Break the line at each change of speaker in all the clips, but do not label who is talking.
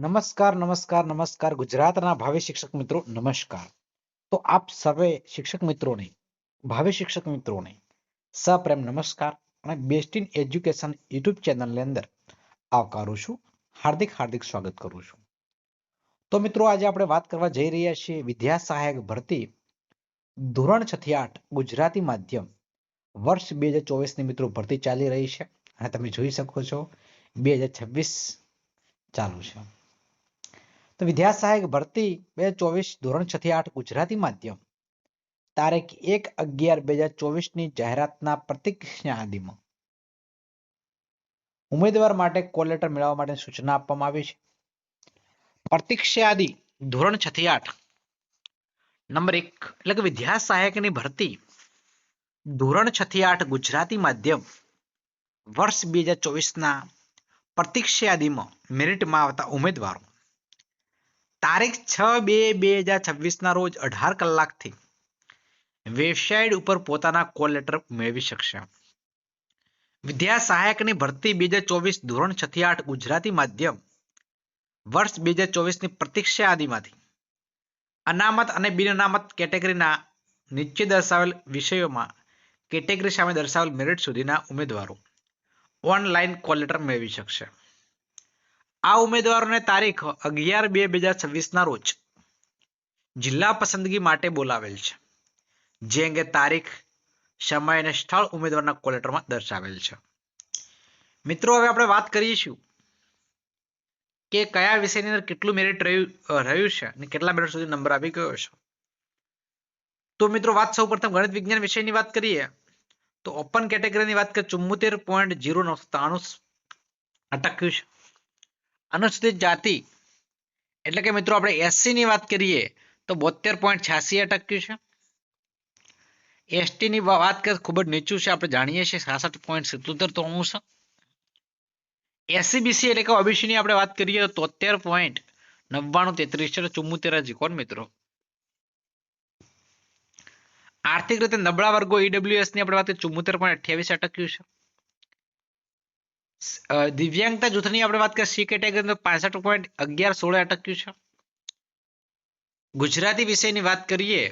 નમસ્કાર નમસ્કાર નમસ્કાર ગુજરાતના ભાવિ શિક્ષક મિત્રો, નમસ્કાર. તો આપ સર્વે શિક્ષક મિત્રોને, ભાવિ શિક્ષક મિત્રોને સપ્રેમ નમસ્કાર અને બેસ્ટ ઇન એજ્યુકેશન યુટ્યુબ ચેનલની અંદર આવકારું છું, હાર્દિક હાર્દિક સ્વાગત કરું છું. તો મિત્રો, આજે આપણે વાત કરવા જઈ રહ્યા છીએ વિદ્યા સહાયક ભરતી ધોરણ છ થી આઠ ગુજરાતી માધ્યમ વર્ષ બે હજાર ચોવીસની મિત્રો ભરતી ચાલી રહી છે અને તમે જોઈ શકો છો, બે હજાર છવ્વીસ ચાલુ છે. તો વિદ્યા સહાયક ભરતી બે હજાર ચોવીસ ધોરણ છ થી આઠ ગુજરાતી માધ્યમ. તારીખ એક અગિયાર બે હજાર ચોવીસની જાહેરાતના પ્રતિક્ષા યાદીમાં ઉમેદવાર માટે કોલ લેટર મેળવવા માટે સૂચના આપવામાં આવી છે. પ્રતિક્ષા યાદી ધોરણ છ થી આઠ. નંબર એક, એટલે કે વિદ્યા સહાયકની ભરતી ધોરણ છ થી આઠ ગુજરાતી માધ્યમ વર્ષ બે હજાર ચોવીસના પ્રતિક્ષા યાદીમાં મેરિટમાં આવતા ઉમેદવારો. તારીખ છ બે બે હજાર છવ્વીસના રોજ અઢાર કલાકથી વેબસાઇટ ઉપર પોતાના કોલ લેટર મેળવી શકશે. વિદ્યા સહાયકની ભરતી બે હજાર ચોવીસ ધોરણ છ થી આઠ ગુજરાતી માધ્યમ વર્ષ બે હજાર ચોવીસની પ્રતીક્ષા યાદીમાંથી અનામત અને બિન અનામત કેટેગરીના નીચે દર્શાવેલ વિષયોમાં કેટેગરી સામે દર્શાવેલ મેરિટ સુધીના ઉમેદવારો ઓનલાઈન કોલ લેટર મેળવી શકશે. આ ઉમેદવારોને તારીખ અગિયાર બે બે હજાર છવ્વીસના રોજ જિલ્લા પસંદગી માટે બોલાવેલ છે, જે અંગે તારીખ, સમય અને સ્થળ ઉમેદવારના કોલેટરમાં દર્શાવેલ છે. મિત્રો, હવે આપણે વાત કરીશું કે કયા વિષયની અંદર કેટલું મેરિટ રહ્યું રહ્યું છે અને કેટલા મેરિટ સુધી નંબર આવી ગયો છે. તો મિત્રો, વાત સૌ પ્રથમ ગણિત વિજ્ઞાન વિષયની વાત કરીએ, તો ઓપન કેટેગરીની વાત કરીએ ચુમ્મોતેર પોઈન્ટ જીરો નવસો ત્રાણું અટક્યું છે. અનુસૂચિત જાતિ. એટલે કે મિત્રો આપણે એસસી ની વાત કરીએ, તો બોતેર પોઈન્ટ છ્યાસી અટક્યું છે. એસટી ની વાત કરીએ ખૂબ જ નીચું છે, આપણે જાણીએ છીએ સાસઠ પોઈન્ટ સિત્તોતેર ત્રણું છે. એસસીબીસી એટલે કે ઓબીસી ની આપણે વાત કરીએ તો તોતેર પોઈન્ટ નવ્વાણું તેત્રીસ છે ચુમ્મોતેર જી કોણ મિત્રો? આર્થિક રીતે નબળા વર્ગો ઈડબ્લ્યુએસની આપણે વાત ચુમ્મોતેર પોઈન્ટ અઠ્યાવીસ અટક્યું છે. દિવ્યાંગતા જૂથની આપણે વાત કરીએ, સી કેટેગરી પાસઠ પોઈન્ટ અગિયાર સોળે અટક્યું છે. ગુજરાતી વિષયની વાત કરીએ,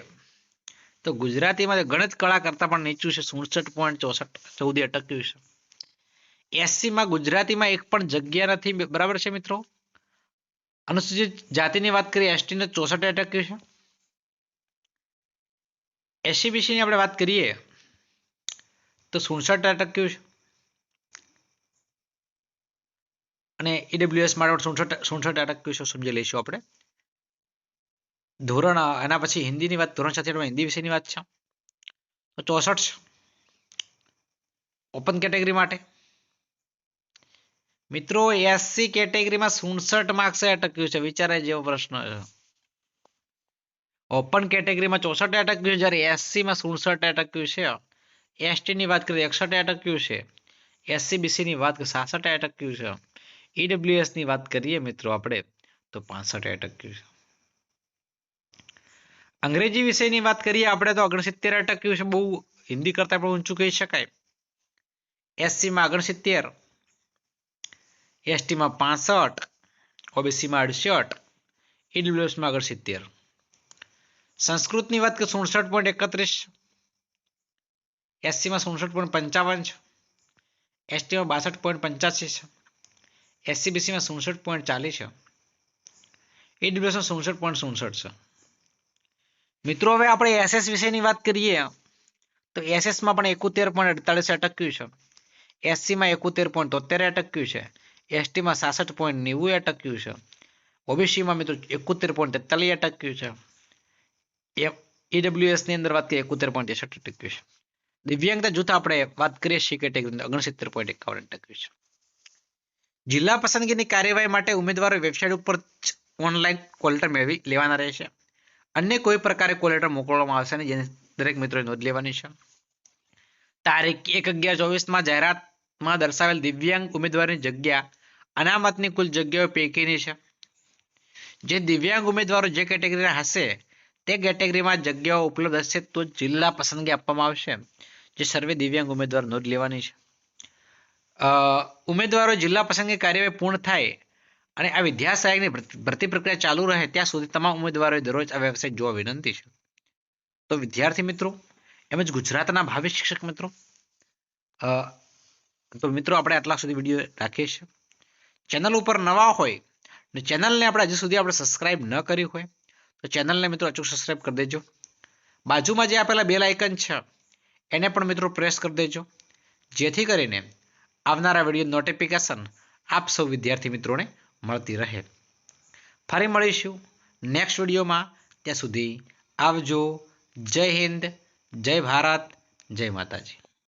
તો ગુજરાતીમાં ગણિત કળા કરતા પણ નીચું છે, સુડસઠ પોઈન્ટ ચોસઠ ચૌદી અટક્યું છે. એસસીમાં ગુજરાતીમાં એક પણ જગ્યા નથી બરાબર છે મિત્રો? અનુસૂચિત જાતિની વાત કરીએ એસટી ને ચોસઠ અટક્યું છે. એસસીબીસીની આપણે વાત કરીએ, તો સુડસઠ અટક્યું છે. અને ઈડબ્લ્યુએસ માટે સુડસઠ સુડસઠ અટક્યું છે સમજી લઈશું આપણે. ધોરણ એના પછી હિન્દીની વાત, ધોરણ સાથે હિન્દી વિષયની વાત છે. તો ચોસઠ ઓપન કેટેગરી માટે. મિત્રો એસસી કેટેગરીમાં સુડસઠ માર્ક્સ અટક્યું છે. વિચારાય જેવો પ્રશ્ન છે. ઓપન કેટેગરીમાં ચોસઠ અટક્યું જ્યારે એસસીમાં સુડસઠ અટક્યું છે. એસટી ની વાત કરીએ, એકસઠ અટક્યું છે. એસસીબીસી ની વાત સાસઠ અટક્યું છે. ની વાત કરીએ મિત્રો આપણે, તો પાસઠ અટક્યું છે. અંગ્રેજી વિષયની વાત કરીએ આપણે, તો ઓગણસિત્તેર અટક્યું છે. બહુ હિન્દી કરતા પણ ઊંચું કહી શકાય. એસસીમાં ઓગણસિત્તેર, એસટીમાં પાસઠ, ઓબીસીમાં અડસઠ ઈડબ્લ્યુએસમાં ઓગણસિત્તેર. સંસ્કૃતની વાત કરીએ, સુડસઠ પોઈન્ટ એકત્રીસ. એસસીમાં સુડસઠ પોઈન્ટ પંચાવન છે. એસટીમાં બાસઠ પોઈન્ટ પંચ્યાસી છે. એસસીબીસીમાં સુડસઠ પોઈન્ટ ચાલીસ છે. એડબ્લ્યુએસમાં સુડસઠ પોઈન્ટ સુડસઠ છે. મિત્રો, હવે આપણે એસએસ વિષયની વાત કરીએ, તો એસએસમાં પણ એકોતેર પોઈન્ટ અડતાલીસ અટક્યું છે. એસસીમાં એકોતેર પોઈન્ટ તોતેર અટક્યું છે. એસટીમાં સાસઠ પોઈન્ટ નેવું અટક્યું છે. ઓબીસીમાં મિત્રો એકોતેર પોઈન્ટ તેતાલીસ અટક્યું છે. ઈડબ્લ્યુએસની અંદર વાત કરીએ, એકોતેર પોઈન્ટ એકસઠ અટક્યું છે. દિવ્યાંગતા જૂથ આપણે વાત કરીએ સી કેટેગરી ઓગણસિત્તેર પોઈન્ટ એકાવન અટક્યું છે. જિલ્લા પસંદગીની કાર્યવાહી માટે ઉમેદવારો વેબસાઇટ ઉપર ઓનલાઈન કોલેટર મેળવી લેવાના રહેશે. અન્ય કોઈ પ્રકારે કોલેટર મોકલવામાં આવશે નહીં દરેક મિત્રોએ નોંધ લેવાની છે. તારીખ એક અગિયાર ચોવીસમાં જાહેરાતમાં દર્શાવેલ દિવ્યાંગ ઉમેદવારની જગ્યા અનામતની કુલ જગ્યાઓ પૈકીની છે. જે દિવ્યાંગ ઉમેદવારો જે કેટેગરીના હશે, તે કેટેગરીમાં જગ્યાઓ ઉપલબ્ધ હશે તો જિલ્લા પસંદગી આપવામાં આવશે. જે સર્વે દિવ્યાંગ ઉમેદવાર નોંધ લેવાની છે. ઉમેદવારો જિલ્લા પસંદગી કાર્યવાહી પૂર્ણ થાય અને આ વિદ્યા સહાયકની ભરતી- પ્રક્રિયા ચાલુ રહે ત્યાં સુધી તમામ ઉમેદવારોએ દરરોજ આ વેબસાઇટ જોવા વિનંતી છે. તો વિદ્યાર્થી મિત્રો એમ જ ગુજરાતના ભાવિ શિક્ષક મિત્રો તો મિત્રો આપણે આટલા સુધી વીડિયો રાખીએ છીએ. ચેનલ ઉપર નવા હોય ને ચેનલને આપણે હજી સુધી આપણે સબસ્ક્રાઇબ ન કરી હોય, તો ચેનલને મિત્રો અચૂક સબસ્ક્રાઇબ કરી દેજો. બાજુમાં જે આપેલા બેલ આઇકન છે, એને પણ મિત્રો પ્રેસ કરી દેજો. જેથી કરીને આવનારા વીડિયો નોટિફિકેશન આપ સૌ વિદ્યાર્થી મિત્રોને મળતી રહે. ફરી મળીશું નેક્સ્ટ વિડીયોમાં ત્યાં સુધી આવજો. જય હિન્દ, જય ભારત, જય માતાજી.